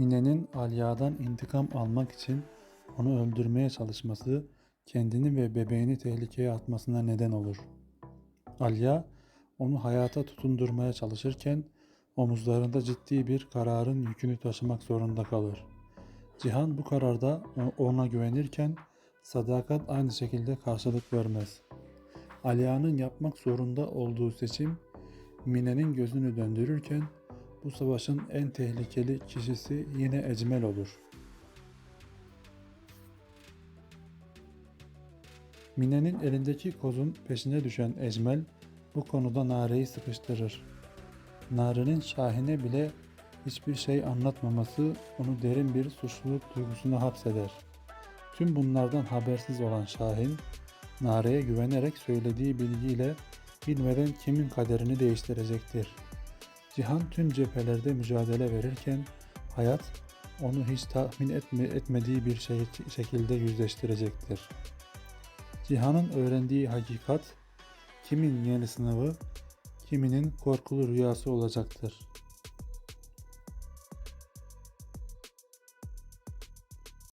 Mine'nin Alya'dan intikam almak için onu öldürmeye çalışması kendini ve bebeğini tehlikeye atmasına neden olur. Alya onu hayata tutundurmaya çalışırken omuzlarında ciddi bir kararın yükünü taşımak zorunda kalır. Cihan bu kararda ona güvenirken sadakat aynı şekilde karşılık vermez. Alya'nın yapmak zorunda olduğu seçim Mine'nin gözünü döndürürken bu savaşın en tehlikeli kişisi yine Ecmel olur. Mine'nin elindeki kozun peşine düşen Ecmel bu konuda Nare'yi sıkıştırır. Nare'nin Şahin'e bile hiçbir şey anlatmaması onu derin bir suçluluk duygusuna hapseder. Tüm bunlardan habersiz olan Şahin, Nare'ye güvenerek söylediği bilgiyle bilmeden kimin kaderini değiştirecektir. Cihan tüm cephelerde mücadele verirken hayat onu hiç tahmin etme, etmediği bir şey, şekilde yüzleştirecektir. Cihan'ın öğrendiği hakikat kimin yeni sınavı, kiminin korkulu rüyası olacaktır.